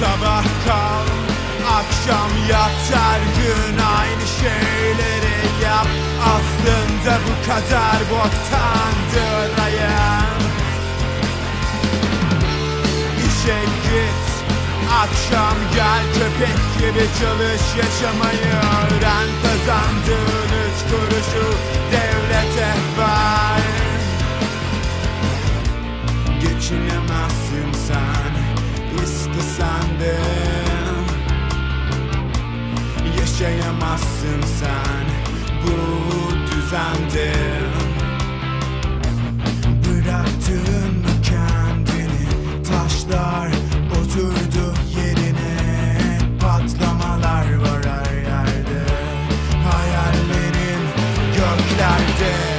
Sabah kal, akşam yat Her gün aynı şeyleri yap. Aslında bu kadar boktandır hayat İşe git Akşam gel. Köpek gibi çalış Yaşamayı öğren. Kazandığın üç kuruşu devlete ver. Geçinemezsin sen içinde Yaşayamazsın sen bu düzende. Bıraktın mı kendini? Taşlar oturdu yerine. Patlamalar var her yerde. Hayallerin göklerde.